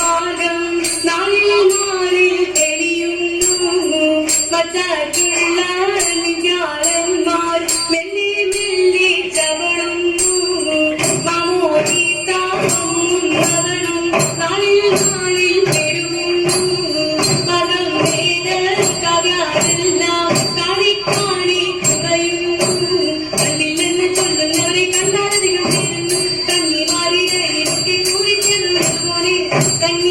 வாழ்க நாளில்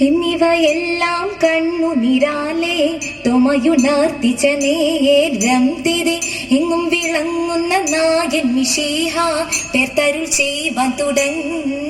എന്നിവയെല്ലാം കണ്ണുനിരാലേ തുമയുണർത്തിച്ചനേരം തിരെ. എങ്ങും വിളങ്ങുന്ന നായൻ മിഷീഹ പെർത്തരുൾ തരുൾ ചെയ്യുവാൻ തുടങ്ങി.